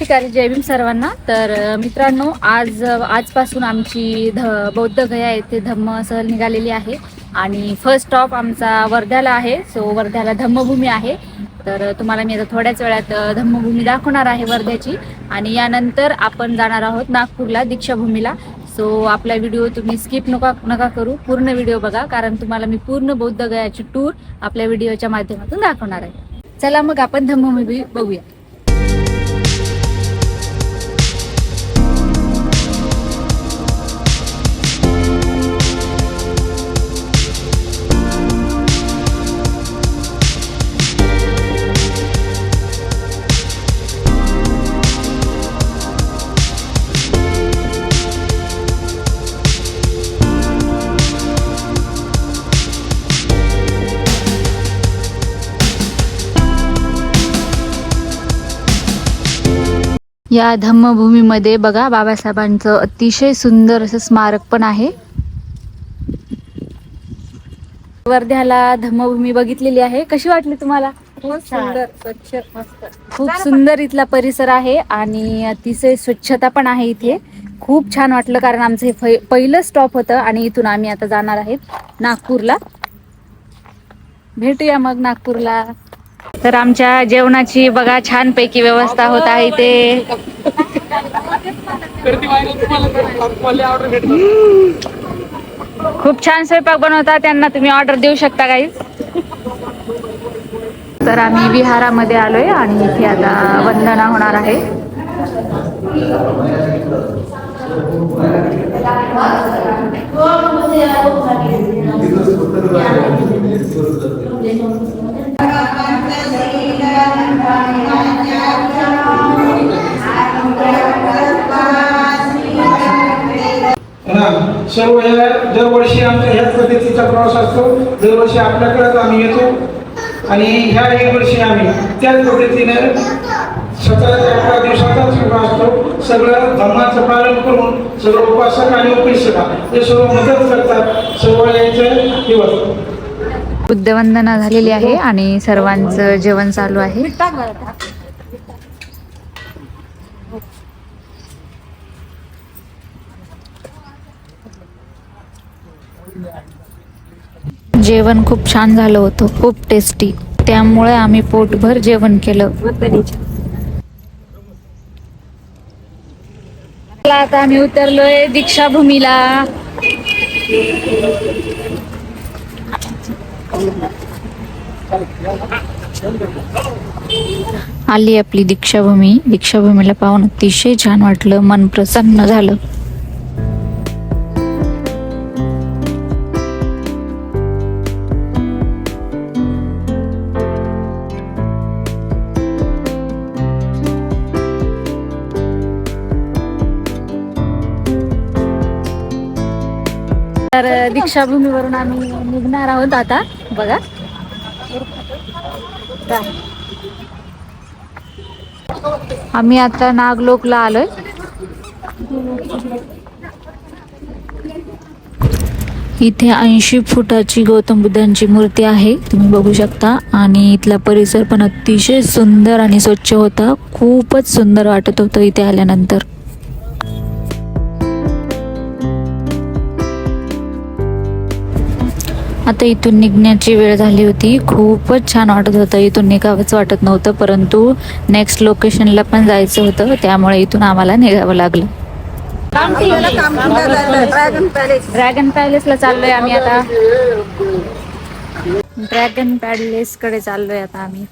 क्रांतिकारी जय भीम सर्वांना. तर मित्रांनो आज आजपासून आमची ध बौद्ध गया येथे धम्म सहल निघालेली आहे. आणि फर्स्ट स्टॉप आमचा वर्ध्याला आहे. सो वर्ध्याला धम्मभूमी आहे. तर तुम्हाला मी आता थोड्याच वेळात धम्मभूमी दाखवणार आहे वर्ध्याची. आणि यानंतर आपण जाणार आहोत नागपूरला दीक्षाभूमीला. सो आपला व्हिडिओ तुम्ही स्किप नका नका करू. पूर्ण व्हिडिओ बघा. कारण तुम्हाला मी पूर्ण बौद्ध गयाची टूर आपल्या व्हिडिओच्या माध्यमातून दाखवणार आहे. चला मग आपण धम्मभूमी बघूया. या धम्मभूमीमध्ये बघा बाबासाहेबांचं अतिशय सुंदर असं स्मारक पण आहे. वर्ध्याला धम्मभूमी बघितलेली आहे. कशी वाटली तुम्हाला? खूप सुंदर स्वच्छ मस्त. खूप सुंदर इथला परिसर आहे आणि अतिशय स्वच्छता पण आहे इथे. खूप छान वाटलं कारण आमचं हे पहिलं स्टॉप होतं आणि इथून आम्ही आता जाणार आहेत नागपूरला. भेटूया मग नागपूरला. तर आमच्या जेवणाची बघा छानपैकी व्यवस्था होत आहे इथे. खूप छान स्वयंपाक बनवता त्यांना तुम्ही ऑर्डर देऊ शकता काही तर आम्ही विहारामध्ये आलोय आणि इथे आता वंदना होणार आहे. हा, सर्व ह्या दरवर्षी आमच्या ह्याच पद्धतीचा प्रवास असतो. दरवर्षी आपल्याकडेच आम्ही येतो. आणि ह्या एक वर्षी आम्ही त्याच पद्धतीने सतरा अठरा दिवसाचा सगळं असतो. सगळं धर्माचं पालन करून सर्व उपासक आणि उपेक्षक हे सर्व मदत करतात. सर्व यायचं दिवस. बुद्धवंदना झालेली आहे आणि सर्वांचं जेवण चालू आहे. जेवण खूप छान झालं होतं खूप टेस्टी त्यामुळे आम्ही पोटभर जेवण केलं. आता आम्ही उतरलोय दीक्षाभूमीला. आली आपली दीक्षाभूमी. दीक्षाभूमीला पाहून अतिशय छान वाटलं मन प्रसन्न झालं. तर दीक्षाभूमीवरून आम्ही निघणार आहोत आता. बघा. आम्ही आता नागलोकला आलोय. इथे ऐंशी फुटाची गौतम बुद्धांची मूर्ती आहे. तुम्ही बघू शकता. आणि इथला परिसर पण अतिशय सुंदर आणि स्वच्छ होता. खूपच सुंदर वाटत होतं इथे आल्यानंतर. आता इथून निघण्याची वेळ झाली होती. खूपच छान वाटत होतं. इथून निघावंच वाटत नव्हतं परंतु नेक्स्ट लोकेशनला पण जायचं होतं. त्यामुळे इथून आम्हाला निघावं लागलं. ड्रॅगन पॅलेस ड्रॅगन पॅलेसला चाललोय आम्ही आता. ड्रॅगन पॅलेस कडे चाललोय आता आम्ही.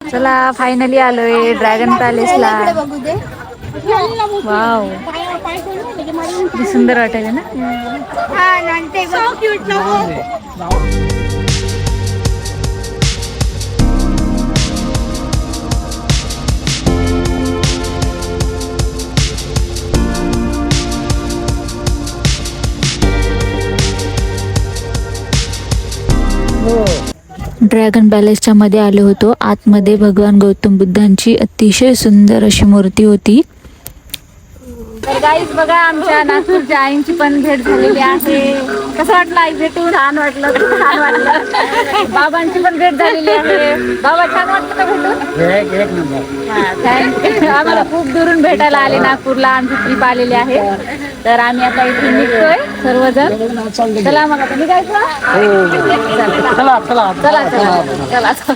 चला फायनली आलोय ड्रॅगन पॅलेसला वाव सुंदर वाटायला ना ड्रॅगन पॅलेसच्या मध्ये आलो होतो. आतमध्ये भगवान गौतम बुद्धांची अतिशय सुंदर अशी मूर्ती होती. तर गाईज बघा आमच्या नागपूरच्या आईंची पण भेट झालेली आहे. कसं वाटलं आई भेटून? छान वाटलं छान वाटलं. बाबांची पण भेट झालेली आहे. बाबा छान वाटलं का भेटून? आम्हाला खूप दुरून भेटायला आले नागपूरला. आमची ट्रिप आलेली आहे. तर आम्ही आता इथे निघतोय सर्वजण. चला मग आता निघायचं? चला चला. चला चला.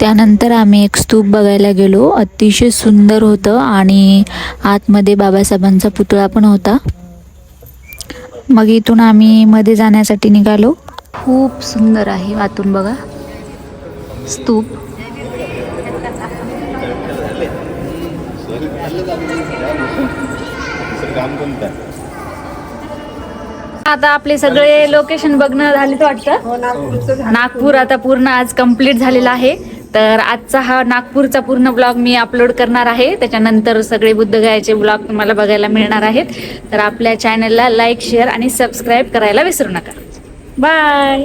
त्यानंतर आम्ही एक स्तूप बघायला गेलो. अतिशय सुंदर होतं आणि आतमध्ये बाबासाहेबांचा पुतळा पण होता. मग इथून आम्ही मध्ये जाण्यासाठी निघालो. खूप सुंदर आहे आतून बघा. स्तूप. आता आपले सगळे लोकेशन बघणं झालेच वाटतं. हो झालं. नागपूर आता पूर्ण आज कंप्लीट झालेला आहे. तर आजचा हा नागपूरचा पूर्ण ब्लॉग मी अपलोड करणार आहे. त्याच्यानंतर सगळे बुद्धगयाचे ब्लॉग तुम्हाला बघायला मिळणार आहेत. तर आपल्या चॅनलला लाईक शेअर आणि सबस्क्राईब करायला विसरू नका. बाय